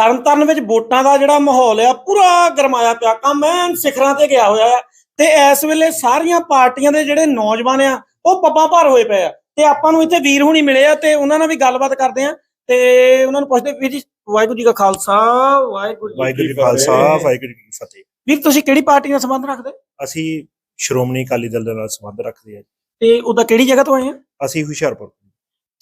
ਤਰਨਤਾਰਨ ਵਿੱਚ ਵੋਟਾਂ ਦਾ ਜਿਹੜਾ ਮਾਹੌਲ ਆ ਪੂਰਾ ਗਰਮਾਇਆ ਪਿਆ। ਕੰਮ ਐਨ ਸਿਖਰਾਂ ਤੇ ਗਿਆ ਹੋਇਆ ਆ ਤੇ ਇਸ ਵੇਲੇ ਸਾਰੀਆਂ ਪਾਰਟੀਆਂ ਦੇ ਜਿਹੜੇ ਨੌਜਵਾਨ ਆ ਉਹ ਪੱਬਾਂ ਭਰ ਹੋਏ ਪਏ ਆ। ਤੇ ਆਪਾਂ ਨੂੰ ਇੱਥੇ ਵੀਰ ਹੁਣੀ ਮਿਲੇ ਆ ਤੇ ਉਹਨਾਂ ਨਾਲ ਵੀ ਗੱਲਬਾਤ ਕਰਦੇ ਆ। ਤੇ ਉਹਨਾਂ ਨੂੰ ਪੁੱਛਦੇ ਵੀਰ ਜੀ ਵਾਹਿਗੁਰੂ ਜੀ ਕਾ ਖਾਲਸਾ ਵਾਹਿਗੁਰੂ ਜੀ ਕੀ ਖਾਲਸਾ। ਵਾਹਿਗੁਰੂ ਜੀ ਕੀ ਫਤਿਹ। ਵੀਰ ਤੁਸੀਂ ਕਿਹੜੀ ਪਾਰਟੀ ਨਾਲ ਸੰਬੰਧ ਰੱਖਦੇ? ਅਸੀਂ ਸ਼੍ਰੋਮਣੀ ਅਕਾਲੀ ਦਲ ਦੇ ਨਾਲ ਸੰਬੰਧ ਰੱਖਦੇ ਹਾਂ ਤੇ ਉਹਦਾ ਕਿਹੜੀ ਜਗ੍ਹਾ ਤੋਂ ਆਏ ਆ? ਅਸੀਂ ਹੁਸ਼ਿਆਰਪੁਰ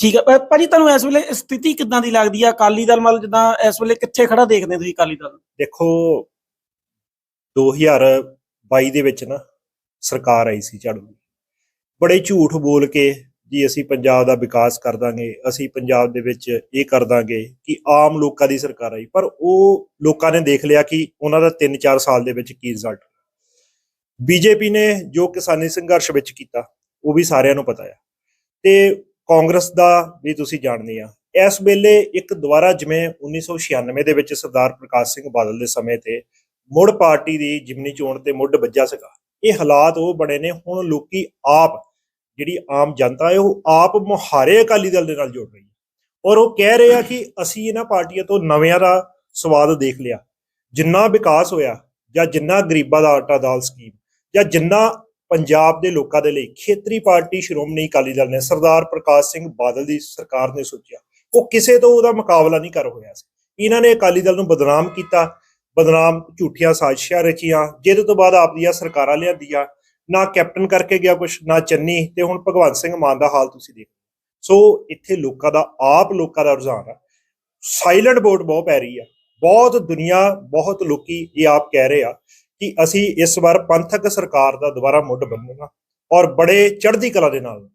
ਠੀਕ ਹੈ ਅ, ਭਾਜੀ ਤੁਹਾਨੂੰ ਇਸ ਵੇਲੇ ਸਥਿਤੀ ਕਿੱਦਾਂ ਦੀ ਲੱਗਦੀ ਆ? ਅਕਾਲੀ ਦਲ ਮਤਲਬ ਜਿੱਦਾਂ ਇਸ ਵੇਲੇ ਕਿੱਥੇ ਖੜਾ ਦੇਖਦੇ ਹੋ ਤੁਸੀਂ ਅਕਾਲੀ ਦਲ? ਨੂੰ? ਦੇਖੋ 2022 ਦੇ ਵਿੱਚ ਨਾ ਸਰਕਾਰ ਆਈ ਸੀ ਝਾੜੂ ਦੀ। ਬੜੇ ਝੂਠ ਬੋਲ ਕੇ ਜੀ ਅਸੀਂ ਪੰਜਾਬ ਦਾ ਵਿਕਾਸ ਕਰ ਦਾਂਗੇ ਅਸੀਂ ਪੰਜਾਬ ਦੇ ਵਿੱਚ ਇਹ ਕਰ ਦਾਂਗੇ ਕਿ ਆਮ ਲੋਕਾਂ ਦੀ ਸਰਕਾਰ ਆਈ। ਪਰ ਉਹ ਲੋਕਾਂ ਨੇ ਦੇਖ ਲਿਆ ਕਿ ਉਹਨਾਂ ਦਾ 3-4 ਸਾਲ ਦੇ ਵਿੱਚ ਕੀ ਰਿਜ਼ਲਟ ਬੀਜੇਪੀ ਨੇ ਜੋ ਕਿਸਾਨੀ ਸੰਘਰਸ਼ ਵਿੱਚ ਕੀਤਾ ਉਹ ਵੀ ਸਾਰਿਆਂ ਨੂੰ ਪਤਾ ਆ। ਤੇ ਕਾਂਗਰਸ ਦਾ ਵੀ ਤੁਸੀਂ ਜਾਣਦੇ ਆ। ਇਸ ਵੇਲੇ ਇੱਕ ਦੁਬਾਰਾ ਜਿਵੇਂ 1996 ਦੇ ਵਿੱਚ ਸਰਦਾਰ ਪ੍ਰਕਾਸ਼ ਸਿੰਘ ਬਾਦਲ ਦੇ ਸਮੇਂ ਤੇ ਮੁੜ ਪਾਰਟੀ ਦੀ ਜਿਮਨੀ ਚੋਣ ਤੇ ਮੁੱਢ ਵੱਜਾ ਸੀਗਾ। ਇਹ ਹਾਲਾਤ ਉਹ ਬਣੇ ਨੇ, ਹੁਣ ਲੋਕੀ ਆਪ ਜਿਹੜੀ ਆਮ ਜਨਤਾ ਹੈ, ਉਹ ਆਪ ਮੁਹਾਰੇ ਅਕਾਲੀ ਦਲ ਦੇ ਨਾਲ ਜੁੜ ਰਹੀ ਹੈ। ਔਰ ਉਹ ਕਹਿ ਰਹੇ ਆ ਕਿ ਅਸੀਂ ਇਹਨਾਂ ਪਾਰਟੀਆਂ ਤੋਂ ਨਵਿਆਂ ਦਾ ਸਵਾਦ ਦੇਖ ਲਿਆ। ਜਿੰਨਾ ਵਿਕਾਸ ਹੋਇਆ ਜਾਂ ਜਿੰਨਾ ਗਰੀਬਾਂ ਦਾ ਆਟਾ ਦਾਲ ਸਕੀਮ ਜਾਂ ਜਿੰਨਾ ਪੰਜਾਬ ਦੇ ਲੋਕਾਂ ਦੇ ਲਈ ਖੇਤਰੀ ਪਾਰਟੀ ਸ਼੍ਰੋਮਣੀ ਅਕਾਲੀ ਦਲ ਨੇ ਸਰਦਾਰ ਪ੍ਰਕਾਸ਼ ਸਿੰਘ ਬਾਦਲ ਦੀ ਸਰਕਾਰ ਨੇ ਸੋਚਿਆ। ਉਹ ਕਿਸੇ ਤੋਂ ਉਹਦਾ ਮੁਕਾਬਲਾ ਨਹੀਂ ਕਰ ਹੋਇਆ ਸੀ। ਇਹਨਾਂ ਨੇ ਅਕਾਲੀ ਦਲ ਨੂੰ ਬਦਨਾਮ ਕੀਤਾ, ਬਦਨਾਮ ਝੂਠੀਆਂ ਸਾਜ਼ਿਸ਼ਾਂ ਰਚੀਆਂ, ਜਿਹਦੇ ਤੋਂ ਬਾਅਦ ਆਪ ਦੀਆਂ ਸਰਕਾਰਾਂ ਲਿਆਂਦੀਆਂ। ਨਾ ਕੈਪਟਨ ਕਰਕੇ ਗਿਆ ਕੁਛ, ਨਾ ਚੰਨੀ, ਤੇ ਹੁਣ ਭਗਵੰਤ ਸਿੰਘ ਮਾਨ ਦਾ ਹਾਲ ਤੁਸੀਂ ਦੇਖੋ ਸੋ ਇੱਥੇ ਲੋਕਾਂ ਦਾ, ਆਪ ਲੋਕਾਂ ਦਾ ਰੁਝਾਨ ਆ। ਸਾਇਲੈਂਟ ਵੋਟ ਬਹੁਤ ਪੈ ਰਹੀ ਆ। ਬਹੁਤ ਦੁਨੀਆ, ਬਹੁਤ ਲੋਕੀ ਇਹ ਆਪ ਕਹਿ ਰਹੇ ਆ ਕਿ ਅਸੀਂ ਇਸ ਵਾਰ ਪੰਥਕ ਸਰਕਾਰ ਦਾ ਦੁਬਾਰਾ ਮੁੱਢ ਬੰਨਣਾ ਔਰ ਬੜੇ ਚੜ੍ਹਦੀ ਕਲਾ ਦੇ ਨਾਲ।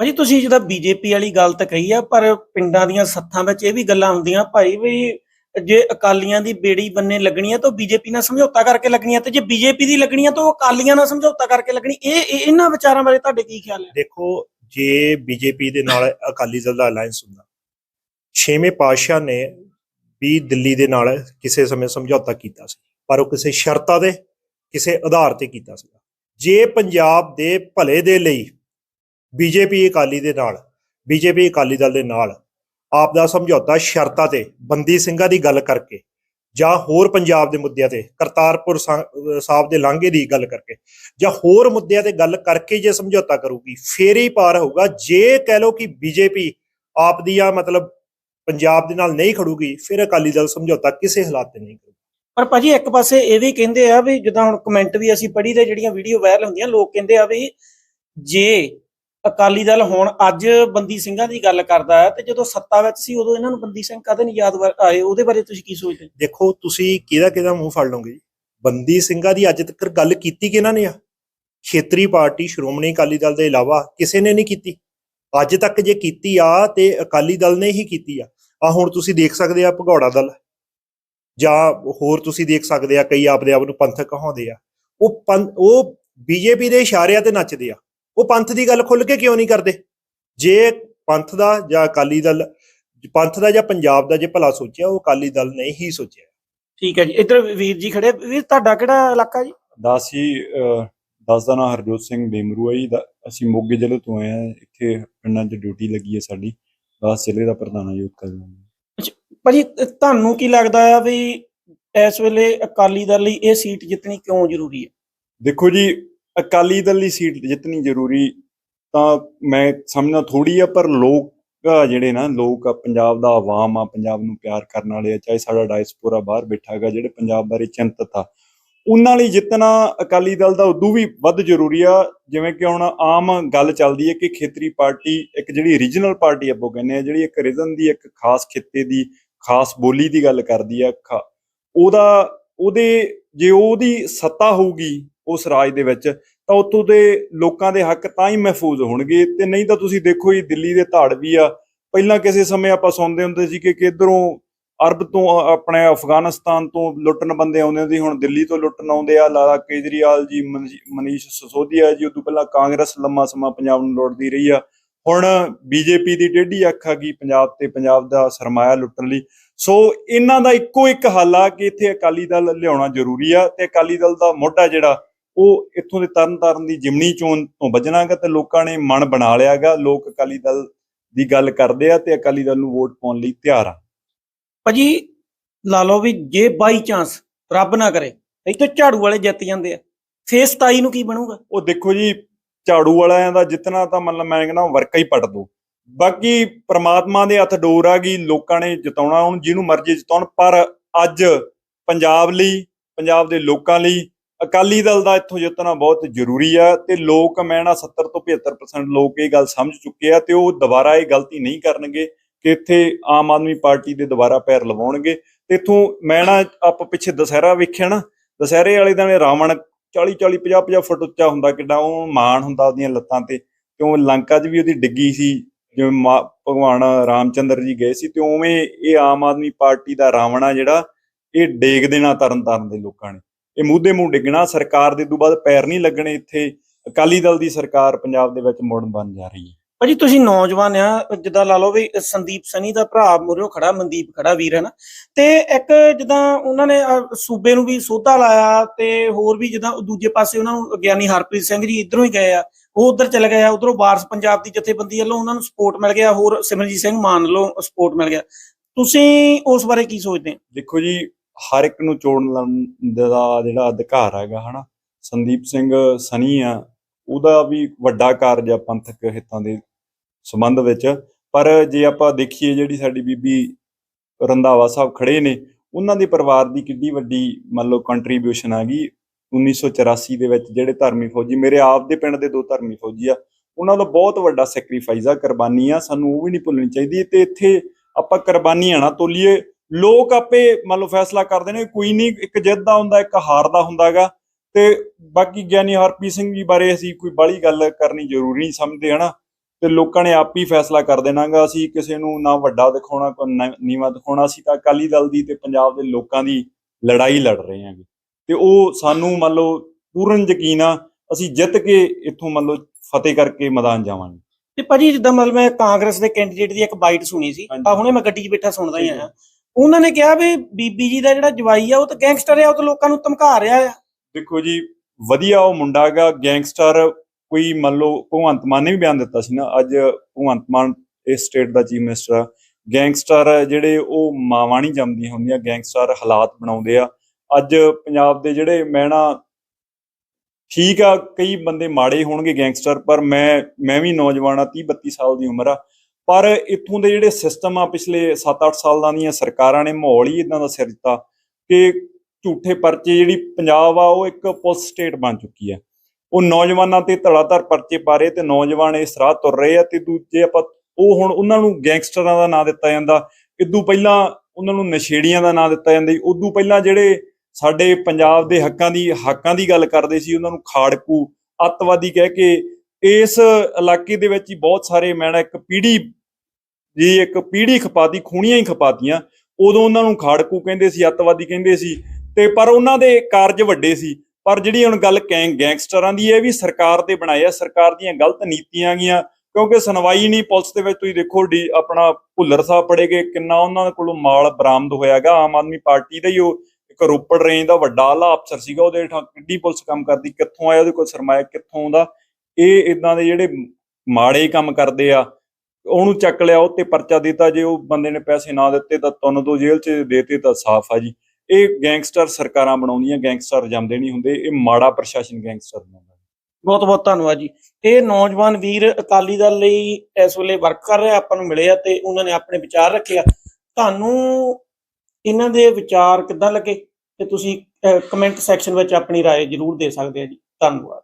ਭਾਜੀ ਤੁਸੀਂ ਜਿਹਦਾ ਬੀਜੇਪੀ ਵਾਲੀ ਗੱਲ ਤਾਂ ਕਹੀ ਆ ਪਰ ਪਿੰਡਾਂ ਦੀਆਂ ਸੱਥਾਂ ਵਿੱਚ ਇਹ ਵੀ ਗੱਲਾਂ ਹੁੰਦੀਆਂ ਭਾਈ ਵੀ ਜੇ ਅਕਾਲੀਆਂ ਦੀ ਬੇੜੀ ਬੰਨੇ ਲੱਗਣੀ ਆ ਤਾਂ ਬੀਜੇਪੀ ਨਾਲ ਸਮਝੌਤਾ ਕਰਕੇ ਲੱਗਣੀ ਆ ਤੇ ਜੇ ਬੀਜੇਪੀ ਦੀ ਲੱਗਣੀ ਆ ਤਾਂ ਉਹ ਅਕਾਲੀਆਂ ਨਾਲ ਸਮਝੌਤਾ ਕਰਕੇ ਲੱਗਣੀ। ਇਹ ਇਹ- ਇਹਨਾਂ ਵਿਚਾਰਾਂ ਬਾਰੇ ਤੁਹਾਡੇ ਕੀ ਖਿਆਲ ਹੈ? ਦੇਖੋ ਜੇ ਬੀਜੇਪੀ ਦੇ ਨਾਲ ਅਕਾਲੀ ਦਲ ਦਾ ਅਲਾਈਅੰਸ ਹੁੰਦਾ ਛੇਵੇਂ ਪਾਤਸ਼ਾਹ ਨੇ ਵੀ ਦਿੱਲੀ ਦੇ ਨਾਲ ਕਿਸੇ ਸਮੇਂ ਸਮਝੌਤਾ ਕੀਤਾ ਸੀ। ਪਰ ਉਹ ਕਿਸੇ ਸ਼ਰਤਾਂ ਦੇ, ਕਿਸੇ ਆਧਾਰ ਤੇ ਕੀਤਾ ਸੀਗਾ। ਜੇ ਪੰਜਾਬ ਦੇ ਭਲੇ ਦੇ ਲਈ ਬੀਜੇਪੀ ਅਕਾਲੀ ਦੇ ਨਾਲ, ਬੀਜੇਪੀ ਅਕਾਲੀ ਦਲ ਦੇ ਨਾਲ ਆਪ ਦਾ ਸਮਝੌਤਾ ਸ਼ਰਤਾਂ ਤੇ, ਬੰਦੀ ਸਿੰਘਾਂ ਦੀ ਗੱਲ ਕਰਕੇ ਜਾਂ ਹੋਰ ਪੰਜਾਬ ਦੇ ਮੁੱਦਿਆਂ ਤੇ, ਕਰਤਾਰਪੁਰ ਸਾਹਿਬ ਦੇ ਲਾਂਘੇ ਦੀ ਗੱਲ ਕਰਕੇ ਜਾਂ ਹੋਰ ਮੁੱਦਿਆਂ ਤੇ ਗੱਲ ਕਰਕੇ ਜੇ ਸਮਝੌਤਾ ਕਰੂਗੀ, ਫੇਰ ਹੀ ਪਾਰ ਹੋਊਗਾ। ਜੇ ਕਹਿ ਲਓ ਕਿ ਬੀਜੇਪੀ ਆਪ ਦੀ ਆ ਮਤਲਬ ਪੰਜਾਬ ਦੇ ਨਾਲ ਨਹੀਂ ਖੜੂਗੀ, ਫਿਰ ਅਕਾਲੀ ਦਲ ਸਮਝੌਤਾ ਕਿਸੇ ਹਾਲਾਤ ਤੇ ਨਹੀਂ ਕਰੂਗਾ। ਪਰ ਭਾਜੀ ਇੱਕ ਪਾਸੇ ਇਹ ਵੀ ਕਹਿੰਦੇ ਆ ਵੀ ਜਿੱਦਾਂ ਹੁਣ ਕਮੈਂਟ ਵੀ ਅਸੀਂ ਪੜ੍ਹੀ ਦੇ ਜਿਹੜੀਆਂ ਵੀਡੀਓ ਵਾਇਰਲ ਹੁੰਦੀਆਂ, ਲੋਕ ਕਹਿੰਦੇ ਆ ਵੀ ਜੇ ਅਕਾਲੀ ਦਲ ਹੁਣ ਅੱਜ ਬੰਦੀ ਸਿੰਘਾਂ ਦੀ ਗੱਲ ਕਰਦਾ ਹੈ ਤੇ ਜਦੋਂ ਸੱਤਾ ਵਿੱਚ ਸੀ ਉਦੋਂ ਇਹਨਾਂ ਨੂੰ ਬੰਦੀ ਸਿੰਘ ਕਦੇ ਨਹੀਂ ਯਾਦ ਆਏ? ਉਹਦੇ ਬਾਰੇ ਤੁਸੀਂ ਕੀ ਸੋਚਦੇ? ਦੇਖੋ, ਤੁਸੀਂ ਕਿਹਦਾ ਕਿਹਦਾ ਮੂੰਹ ਫੜ ਲਓਗੇ ਜੀ? ਬੰਦੀ ਸਿੰਘਾਂ ਦੀ ਅੱਜ ਤੱਕ ਗੱਲ ਕੀਤੀ ਕਿਹਨਾਂ ਨੇ ਆ? ਖੇਤਰੀ ਪਾਰਟੀ, ਸ਼੍ਰੋਮਣੀ ਅਕਾਲੀ ਦਲ ਦੇ ਇਲਾਵਾ ਕਿਸੇ ਨੇ ਨਹੀਂ ਕੀਤੀ। ਅੱਜ ਤੱਕ ਜੇ ਕੀਤੀ ਆ ਤੇ ਅਕਾਲੀ ਦਲ ਨੇ ਹੀ ਕੀਤੀ ਆ। ਆ ਹੁਣ ਤੁਸੀਂ ਦੇਖ ਸਕਦੇ ਆ ਭਗੌੜਾ ਦਲ। ਜਾਂ ਹੋਰ ਤੁਸੀਂ ਦੇਖ ਸਕਦੇ ਆ ਕਈ ਆਪਦੇ ਆਪ ਨੂੰ ਪੰਥਕ ਕਹਾਉਂਦੇ ਆ। ਉਹ ਉਹ ਬੀਜੇਪੀ ਦੇ ਇਸ਼ਾਰਿਆਂ ਤੇ ਨੱਚਦੇ ਆ। ਉਹ ਪੰਥ ਦੀ ਗੱਲ ਖੁੱਲ ਕੇ ਕਿਉਂ ਨਹੀਂ ਕਰਦੇ? ਜੇ ਪੰਥ ਦਾ ਜਾਂ ਅਕਾਲੀ ਦਲ ਪੰਥ ਦਾ ਜਾਂ ਪੰਜਾਬ ਦਾ ਜੇ ਭਲਾ ਸੋਚਿਆ ਉਹ ਅਕਾਲੀ ਦਲ ਨੇ ਹੀ ਸੋਚਿਆ। ਠੀਕ ਹੈ ਜੀ ਇੱਧਰ ਵੀਰ ਜੀ ਖੜੇ। ਵੀਰ ਤੁਹਾਡਾ ਕਿਹੜਾ ਇਲਾਕਾ ਜੀ? ਦਾਸ ਜੀ ਅਹ, ਦਾਸ ਦਾ ਨਾਮ ਹਰਜੋਤ ਸਿੰਘ ਡੇਮਰੂ ਹੈ ਜੀ। ਦਾ- ਅਸੀਂ ਮੋਗੇ ਜ਼ਿਲ੍ਹੇ ਤੋਂ ਆਏ ਹਾਂ ਇੱਥੇ ਪਿੰਡਾਂ 'ਚ ਡਿਊਟੀ ਲੱਗੀ ਹੈ ਸਾਡੀ। ਦਾਸ ਜ਼ਿਲ੍ਹੇ ਦਾ ਪ੍ਰਧਾਨ ਆ ਯੂਥ ਕਰ ਭਾਜੀ, ਤੁਹਾਨੂੰ ਕੀ ਲੱਗਦਾ ਆ ਵੀ ਇਸ ਵੇਲੇ ਅਕਾਲੀ ਦਲ ਲਈ ਇਹ ਸੀਟ ਜਿੱਤਣੀ ਕਿਉਂ ਜ਼ਰੂਰੀ ਹੈ? ਦੇਖੋ ਜੀ, ਅਕਾਲੀ ਦਲ ਦੀ ਸੀਟ ਜਿੱਤਣੀ ਜ਼ਰੂਰੀ ਤਾਂ ਮੈਂ ਸਮਝਦਾ ਥੋੜੀ ਆ, ਪਰ ਲੋਕ ਜਿਹੜੇ ਨਾ, ਲੋਕ ਆ, ਪੰਜਾਬ ਦਾ ਆਵਾਮ ਆ, ਪੰਜਾਬ ਨੂੰ ਪਿਆਰ ਕਰਨ ਵਾਲੇ ਆ, ਚਾਹੇ ਸਾਡਾ ਡਾਇਸਪੋਰਾ ਬਾਹਰ ਬੈਠਾ ਹੈਗਾ, ਜਿਹੜੇ ਪੰਜਾਬ ਬਾਰੇ ਚਿੰਤਤ ਆ, ਉਹਨਾਂ ਲਈ ਜਿੱਤਣਾ ਅਕਾਲੀ ਦਲ ਦਾ ਉਦੋਂ ਵੀ ਵੱਧ ਜ਼ਰੂਰੀ ਆ, ਜਿਵੇਂ ਕਿ ਹੁਣ ਆਮ ਗੱਲ ਚੱਲਦੀ ਹੈ ਕਿ ਖੇਤਰੀ ਪਾਰਟੀ ਇੱਕ ਜਿਹੜੀ ਰੀਜਨਲ ਪਾਰਟੀ ਆਪੋ ਕਹਿੰਦੇ ਆ, ਜਿਹੜੀ ਇੱਕ ਰੀਜਨ ਦੀ, ਇੱਕ ਖਾਸ ਖਿੱਤੇ ਦੀ ਖਾਸ ਬੋਲੀ ਦੀ ਗੱਲ ਕਰਦੀ ਆ ਉਹਦਾ, ਉਹਦੇ ਜੇ ਉਹਦੀ ਸੱਤਾ ਹੋਊਗੀ ਉਸ ਰਾਜ ਦੇ ਵਿੱਚ, ਤਾਂ ਉੱਥੋਂ ਦੇ ਲੋਕਾਂ ਦੇ ਹੱਕ ਤਾਂ ਹੀ ਮਹਿਫੂਜ਼ ਹੋਣਗੇ। ਤੇ ਨਹੀਂ ਤਾਂ ਤੁਸੀਂ ਦੇਖੋ ਜੀ, ਦਿੱਲੀ ਦੇ ਧਾੜ ਵੀ ਆ। ਪਹਿਲਾਂ ਕਿਸੇ ਸਮੇਂ ਆਪਾਂ ਸੁਣਦੇ ਹੁੰਦੇ ਸੀ ਕਿ ਕਿਧਰੋਂ ਅਰਬ ਤੋਂ ਆਪਣੇ ਅਫਗਾਨਿਸਤਾਨ ਤੋਂ ਲੁੱਟਣ ਬੰਦੇ ਆਉਂਦੇ ਸੀ। ਹੁਣ ਦਿੱਲੀ ਤੋਂ ਲੁੱਟਣ ਆਉਂਦੇ ਆ। ਲਾਲਾ ਕੇਜਰੀਵਾਲ ਜੀ ਮਨਜੀ- ਮਨੀਸ਼ ਸਸੋਦੀਆ ਜੀ, ਉਦੋਂ ਪਹਿਲਾਂ ਕਾਂਗਰਸ ਲੰਮਾ ਸਮਾਂ ਪੰਜਾਬ ਨੂੰ ਲੁੱਟਦੀ ਰਹੀ ਆ। ਹੁਣ ਬੀਜੇਪੀ ਦੀ ਟੇਢੀ ਅੱਖ ਆ ਗਈ ਪੰਜਾਬ ਤੇ ਪੰਜਾਬ ਦਾ ਸਰਮਾਇਆ ਲੁੱਟਣ ਲਈ। ਸੋ ਇਹਨਾਂ ਦਾ ਇੱਕੋ ਇੱਕ ਹੱਲ ਆ ਕਿ ਇੱਥੇ ਅਕਾਲੀ ਦਲ ਲਿਆਉਣਾ ਜ਼ਰੂਰੀ ਆ ਤੇ ਅਕਾਲੀ ਦਲ ਦਾ ਮੋਢਾ ਜਿਹੜਾ ਉਹ ਇੱਥੋਂ ਦੇ ਤਰਨ ਤਾਰਨ ਦੀ ਜਿਮਨੀ ਚੋਣ ਤੋਂ ਬਚਣਾਗਾ ਤੇ ਲੋਕਾਂ ਨੇ ਮਨ ਬਣਾ ਲਿਆਗਾ ਲੋਕ ਅਕਾਲੀ ਦਲ ਦੀ ਗੱਲ ਕਰਦੇ ਆ ਤੇ ਅਕਾਲੀ ਦਲ ਨੂੰ ਵੋਟ ਪਾਉਣ ਲਈ ਤਿਆਰ ਆ। ਭਾਜੀ ਲਾ ਲਓ ਵੀ ਜੇ ਬਾਈ ਚਾਂਸ ਰੱਬ ਨਾ ਕਰੇ ਇੱਥੇ ਝਾੜੂ ਵਾਲੇ ਜਿੱਤ ਜਾਂਦੇ ਆ। ਫੇਸ 27 ਨੂੰ ਕੀ ਬਣੂਗਾ? ਉਹ ਦੇਖੋ ਜੀ ਝਾੜੂ ਵਾਲਿਆਂ ਦਾ ਜਿੱਤਣਾ ਤਾਂ ਮਤਲਬ ਮੈਂ ਕਹਿੰਦਾ ਵਰਕਾ ਹੀ ਪਟ ਦੋ। ਬਾਕੀ ਪ੍ਰਮਾਤਮਾ ਦੇ ਹੱਥ ਡੋਰ ਆ ਗਈ ਲੋਕਾਂ ਨੇ ਜਿਤਾਉਣਾ ਹੁਣ ਜਿਹਨੂੰ ਮਰਜ਼ੀ ਜਿਤਾਉਣ, ਪਰ ਅੱਜ ਪੰਜਾਬ ਲਈ, ਪੰਜਾਬ ਦੇ ਲੋਕਾਂ ਲਈ ਅਕਾਲੀ ਦਲ ਦਾ ਇੱਥੋਂ ਜਿੱਤਣਾ ਬਹੁਤ ਜ਼ਰੂਰੀ ਆ ਤੇ ਲੋਕ ਮੈਂ ਨਾ 70 ਤੋਂ 75% ਲੋਕ ਇਹ ਗੱਲ ਸਮਝ ਚੁੱਕੇ ਆ ਤੇ ਉਹ ਦੁਬਾਰਾ ਇਹ ਗਲਤੀ ਨਹੀਂ ਕਰਨਗੇ ਕਿ ਇੱਥੇ ਆਮ ਆਦਮੀ ਪਾਰਟੀ ਦੇ ਦੁਬਾਰਾ ਪੈਰ ਲਵਾਉਣਗੇ। ਤੇ ਇੱਥੋਂ ਮੈਂ ਨਾ ਆਪਾਂ ਪਿੱਛੇ ਦੁਸਹਿਰਾ ਵੇਖਿਆ ਨਾ, ਦੁਸਹਿਰੇ ਵਾਲੇ ਦਿਨ ਰਾਵਣ 40 40 50 50 ਫੁੱਟ ਉੱਚਾ ਹੁੰਦਾ ਕਿੱਡਾ, ਉਹ ਮਾਣ ਹੁੰਦਾ ਉਹਦੀਆਂ ਲੱਤਾਂ ਤੇ। ਕਿਉਂ ਲੰਕਾ 'ਚ ਵੀ ਉਹਦੀ ਡਿੱਗੀ ਸੀ, ਜਿਵੇਂ ਮਾ- ਭਗਵਾਨ ਰਾਮਚੰਦਰ ਜੀ ਗਏ ਸੀ, ਤੇ ਉਵੇਂ ਇਹ ਆਮ ਆਦਮੀ ਪਾਰਟੀ ਦਾ ਰਾਵਣ ਆ ਜਿਹੜਾ, ਇਹ ਡੇਗ ਦੇਣਾ ਤਰਨ ਤਾਰਨ ਦੇ ਲੋਕਾਂ ਨੇ। ਇਹ ਮੂਧੇ ਮੂੰਹ ਡਿੱਗਣਾ, ਸਰਕਾਰ ਦੇ ਤੋਂ ਬਾਅਦ ਪੈਰ ਨਹੀਂ ਲੱਗਣੇ ਇੱਥੇ। ਅਕਾਲੀ ਦਲ ਦੀ ਸਰਕਾਰ ਪੰਜਾਬ ਦੇ ਵਿੱਚ ਮੁੜਨ ਬਣ ਜਾ ਰਹੀ ਹੈ। ਭਾਜੀ ਤੁਸੀਂ ਨੌਜਵਾਨ ਆ, ਜਿੱਦਾਂ ਲਾ ਲਓ ਵੀ ਸੰਦੀਪ ਸਨੀ ਦਾ ਭਰਾ ਮੁਰਿਓ ਖੜਾ, ਮਨਦੀਪ ਖੜਾ ਵੀਰ ਹੈ ਨਾ ਤੇ ਇੱਕ ਜਿੱਦਾਂ ਉਹਨਾਂ ਨੇ ਸੂਬੇ ਨੂੰ ਵੀ ਸੋਧਾ ਲਾਇਆ ਤੇ ਹੋਰ ਵੀ ਜਿੱਦਾਂ ਦੂਜੇ ਪਾਸੇ ਉਹਨਾਂ ਨੂੰ ਗਿਆਨੀ ਹਰਪ੍ਰੀਤ ਸਿੰਘ ਜੀ ਇਧਰੋਂ ਹੀ ਗਏ ਆ। ਉਹ ਉਧਰ ਚਲੇ ਗਏ ਆ, ਉਧਰੋਂ ਵਾਰਸ ਪੰਜਾਬ ਦੀ ਜਥੇਬੰਦੀ ਵੱਲੋਂ ਉਹਨਾਂ ਨੂੰ ਸਪੋਰਟ ਮਿਲ ਗਿਆ, ਹੋਰ ਸਿਮਰਜੀਤ ਸਿੰਘ ਮਾਨ ਵੱਲੋਂ ਸਪੋਰਟ ਮਿਲ ਗਿਆ। ਤੁਸੀਂ ਉਸ ਬਾਰੇ ਕੀ ਸੋਚਦੇ ਹੋ? ਦੇਖੋ ਜੀ, ਹਰ ਇੱਕ ਨੂੰ ਚੋਣ ਲੜਨ ਦਾ ਜਿਹੜਾ ਅਧਿਕਾਰ ਹੈਗਾ, ਹਨਾ? ਸੰਦੀਪ ਸਿੰਘ ਸਨੀ ਆ, ਉਹਦਾ ਵੀ ਵੱਡਾ ਕਾਰਜ ਆ ਪੰਥਕ ਹਿੱਤਾਂ ਦੇ ਸੰਬੰਧ ਵਿੱਚ। ਪਰ ਜੇ ਆਪਾਂ ਦੇਖੀਏ ਜਿਹੜੀ ਸਾਡੀ ਬੀਬੀ ਰੰਧਾਵਾ ਸਾਹਿਬ ਖੜੇ ਨੇ, ਉਹਨਾਂ ਦੇ ਪਰਿਵਾਰ ਦੀ ਕਿੰਨੀ ਵੱਡੀ ਮੰਨ ਲਓ ਕੰਟਰੀਬਿਊਸ਼ਨ ਆ ਗਈ। 1984 ਦੇ ਵਿੱਚ ਜਿਹੜੇ ਧਰਮੀ ਫੌਜੀ, ਮੇਰੇ ਆਪ ਦੇ ਪਿੰਡ ਦੇ ਦੋ ਧਰਮੀ ਫੌਜੀ ਆ, ਉਹਨਾਂ ਦਾ ਬਹੁਤ ਵੱਡਾ ਸੈਕਰੀਫਾਈਸ ਆ, ਕੁਰਬਾਨੀ ਆ, ਸਾਨੂੰ ਉਹ ਵੀ ਨਹੀਂ ਭੁੱਲਣੀ ਚਾਹੀਦੀ। ਤੇ ਇੱਥੇ ਆਪਾਂ ਕੁਰਬਾਨੀਆਂ ਨਾ ਤੋਲੀਏ, ਲੋਕ ਆਪੇ ਮੰਨ ਲਓ ਫੈਸਲਾ ਕਰਦੇ ਨੇ, ਕੋਈ ਨਹੀਂ, ਇੱਕ ਜਿੱਦ ਦਾ ਹੁੰਦਾ, ਇੱਕ ਹਾਰ ਦਾ ਹੁੰਦਾਗਾ ਤੇ ਬਾਕੀ ਗਿਆਨੀ ਹਰਪ੍ਰੀਤ ਸਿੰਘ ਜੀ ਬਾਰੇ ਅਸੀਂ ਕੋਈ ਬਾਹਲੀ ਗੱਲ ਕਰਨੀ ਜ਼ਰੂਰੀ ਨਹੀਂ ਸਮਝਦੇ, ਹਨਾ? ਤੇ ਲੋਕਾਂ ਨੇ ਆਪ ਹੀ ਫੈਸਲਾ ਕਰ ਦੇਣਾਗਾ। ਅਸੀਂ ਕਿਸੇ ਨੂੰ ਨਾ ਵੱਡਾ ਦਿਖਾਉਣਾ ਨੀਵਾਂ ਦਿਖਾਉਣਾ। ਅਸੀਂ ਤਾਂ ਅਕਾਲੀ ਦਲ ਦੀ ਤੇ ਪੰਜਾਬ ਦੇ ਲੋਕਾਂ ਦੀ ਲੜਾਈ ਲੜ ਰਹੇ ਹਾਂਗੇ। ਤੇ ਉਹ ਸਾਨੂੰ ਮੰਨ ਲਓ ਪੂਰਨ ਯਕੀਨ ਆ ਅਸੀਂ ਜਿੱਤ ਕੇ ਇੱਥੋਂ ਮੰਨ ਲਓ ਫਤਿਹ ਕਰਕੇ ਮੈਦਾਨ ਜਾਵਾਂਗੇ। ਤੇ ਭਾਜੀ ਜਿੱਦਾਂ ਮਤਲਬ ਮੈਂ ਕਾਂਗਰਸ ਦੇ ਕੈਂਡੀਡੇਟ ਦੀ ਇੱਕ ਬਾਈਟ ਸੁਣੀ ਸੀ। ਆ ਹੁਣੇ ਮੈਂ ਗੱਡੀ 'ਚ ਬੈਠਾ ਸੁਣਦਾ ਹੀ। ਆਇਆ ਉਹਨਾਂ ਨੇ ਕਿਹਾ ਵੀ ਬੀਬੀ ਜੀ ਦਾ ਜਿਹੜਾ ਜਵਾਈ ਆ ਉਹ ਤਾਂ ਗੈਂਗਸਟਰ ਆ ਉਹ ਤਾਂ ਲੋਕਾਂ ਨੂੰ ਧਮਕਾ ਰਿਹਾ ਆ। ਦੇਖੋ ਜੀ ਵਧੀਆ ਉਹ ਮੁੰਡਾ ਗਾ ਗੈਂਗਸਟਰ ਕੋਈ ਮੰਨ ਲਓ ਭਗਵੰਤ ਮਾਨ ਨੇ ਵੀ ਬਿਆਨ ਦਿੱਤਾ ਸੀ ਨਾ, ਅੱਜ ਭਗਵੰਤ ਮਾਨ ਇਸ ਸਟੇਟ ਦਾ ਚੀਫ ਮਿਨਿਸਟਰ ਆ। ਗੈਂਗਸਟਰ ਜਿਹੜੇ ਉਹ ਮਾਵਾਂ ਨਹੀਂ ਜੰਮਦੀਆਂ ਹੁੰਦੀਆਂ ਗੈਂਗਸਟਰ ਹਾਲਾਤ ਬਣਾਉਂਦੇ ਆ। ਅੱਜ ਪੰਜਾਬ ਦੇ ਜਿਹੜੇ ਮੈਂ ਨਾ ਠੀਕ ਆ, ਕਈ ਬੰਦੇ ਮਾੜੇ ਹੋਣਗੇ ਗੈਂਗਸਟਰ ਪਰ ਮੈਂ ਮੈਂ ਵੀ ਨੌਜਵਾਨ ਆ 30 32 ਸਾਲ ਦੀ ਉਮਰ ਆ। ਪਰ ਇੱਥੋਂ ਦੇ ਜਿਹੜੇ ਸਿਸਟਮ ਆ, ਪਿਛਲੇ 7-8 ਸਾਲਾਂ ਦੀਆਂ ਸਰਕਾਰਾਂ ਨੇ ਮਾਹੌਲ ਹੀ ਇਦਾਂ ਦਾ ਸਿਰ ਦਿੱਤਾ ਕਿ ਝੂਠੇ ਪਰਚੇ ਜਿਹੜੀ ਪੰਜਾਬ ਆ, ਉਹ ਇੱਕ ਪੁਲਿਸ ਸਟੇਟ ਬਣ ਚੁੱਕੀ ਹੈ ਉਹ ਨੌਜਵਾਨਾਂ ਤੇ ਧੜਾਧੜ ਪਰਚੇ ਪਾ ਰਹੇ ਤੇ ਨੌਜਵਾਨ ਇਸ ਰਾਹ ਤੁਰ ਰਹੇ ਆ ਤੇ ਦੂਜੇ ਆਪਾਂ ਉਹ ਹੁਣ ਉਹਨਾਂ ਨੂੰ ਗੈਂਗਸਟਰਾਂ ਦਾ ਨਾਂ ਦਿੱਤਾ ਜਾਂਦਾ ਇਦੋਂ ਪਹਿਲਾਂ ਉਹਨਾਂ ਨੂੰ ਨਸ਼ੇੜੀਆਂ ਦਾ ਨਾਂ ਦਿੱਤਾ ਜਾਂਦਾ ਉਦੋਂ ਪਹਿਲਾਂ ਜਿਹੜੇ ਸਾਡੇ ਪੰਜਾਬ ਦੇ ਹੱਕਾਂ ਦੀ ਹੱਕਾਂ ਦੀ ਗੱਲ ਕਰਦੇ ਸੀ, ਉਹਨਾਂ ਨੂੰ ਖਾੜਕੂ, ਅੱਤਵਾਦੀ ਕਹਿ ਕੇ ਇਸ ਇਲਾਕੇ ਦੇ ਵਿੱਚ ਹੀ ਬਹੁਤ ਸਾਰੇ, ਮੈਂ ਇੱਕ ਪੀੜੀ ਜੀ, ਇੱਕ ਪੀੜੀ ਖਪਾਤੀ ਖੂਣੀਆਂ ਹੀ ਖਪਾਤੀਆਂ, ਉਦੋਂ ਉਹਨਾਂ ਨੂੰ ਖਾੜਕੂ ਕਹਿੰਦੇ ਸੀ, ਅੱਤਵਾਦੀ ਕਹਿੰਦੇ ਸੀ, ਤੇ ਪਰ ਉਹਨਾਂ ਦੇ ਕਾਰਜ ਵੱਡੇ ਸੀ। ਪਰ ਜਿਹੜੀ ਹੁਣ ਗੱਲ ਗੈਂਗ ਗੈਂਗਸਟਰਾਂ ਦੀ, ਇਹ ਵੀ ਸਰਕਾਰ ਦੇ ਬਣਾਈ ਆ, ਸਰਕਾਰ ਦੀਆਂ ਗਲਤ ਨੀਤੀਆਂ ਗੀਆਂ, ਕਿਉਂਕਿ ਸੁਣਵਾਈ ਨਹੀਂ, ਪੁਲਿਸ ਦੇ ਵਿੱਚ ਤੁਸੀਂ ਦੇਖੋ ਡੀ, ਆਪਣਾ ਭੁੱਲਰ ਸਾਹਿਬ ਪੜੇਗੇ ਕਿੰਨਾ ਉਹਨਾਂ ਕੋਲੋਂ ਮਾਲ ਬਰਾਮਦ ਹੋਇਆਗਾ ਆਮ ਆਦਮੀ ਪਾਰਟੀ ਦਾ ਹੀ ਉਹ ਇੱਕ ਰੋਪੜ ਰੇਂਜ ਦਾ ਵੱਡਾ ਆਲਾ ਅਫਸਰ ਸੀਗਾ, ਉਹਦੇ ਹੇਠਾਂ ਕਿੱਡੀ ਪੁਲਿਸ ਕੰਮ ਕਰਦੀ, ਕਿੱਥੋਂ ਆਇਆ, ਉਹਦੇ ਕੋਲ ਸਰਮਾਇਆ ਕਿੱਥੋਂ ਆਉਂਦਾ, ਇਹ ਇਦਾਂ ਦੇ ਜਿਹੜੇ ਮਾੜੇ ਕੰਮ ਕਰਦੇ ਆ, ਉਹਨੂੰ ਚੱਕ ਲਿਆ, ਉਹ ਤੇ ਪਰਚਾ ਦਿੱਤਾ, ਜੇ ਉਹ ਬੰਦੇ ਨੇ ਪੈਸੇ ਨਾ ਦਿੱਤੇ ਤਾਂ ਤੁਹਾਨੂੰ ਦੋ ਜੇਲ੍ਹ 'ਚ ਦੇਤੇ ਤਾਂ ਸਾਫ਼ ਆ ਜੀ। ਇਹ ਗੈਂਗਸਟਰ ਸਰਕਾਰਾਂ ਬਣਾਉਂਦੀਆਂ ਗੈਂਗਸਟਰ ਜੰਮਦੇ ਨਹੀਂ ਹੁੰਦੇ ਇਹ ਮਾੜਾ ਪ੍ਰਸ਼ਾਸਨ ਗੈਂਗਸਟਰ ਬਣਾਉਂਦਾ ਬਹੁਤ ਬਹੁਤ ਧੰਨਵਾਦ ਜੀ ਇਹ ਨੌਜਵਾਨ ਵੀਰ ਅਕਾਲੀ ਦਲ ਲਈ ਇਸ ਵੇਲੇ ਵਰਕ ਕਰ ਰਿਹਾ ਆਪਾਂ ਨੂੰ ਮਿਲੇ ਆ ਤੇ ਉਹਨਾਂ ਨੇ ਆਪਣੇ ਵਿਚਾਰ ਰੱਖੇ ਆ ਤੁਹਾਨੂੰ ਇਹਨਾਂ ਦੇ ਵਿਚਾਰ ਕਿੱਦਾਂ ਲੱਗੇ ਤੇ ਤੁਸੀਂ ਕਮੈਂਟ ਸੈਕਸ਼ਨ ਵਿੱਚ ਆਪਣੀ رائے ਜ਼ਰੂਰ ਦੇ ਸਕਦੇ ਆ ਜੀ ਧੰਨਵਾਦ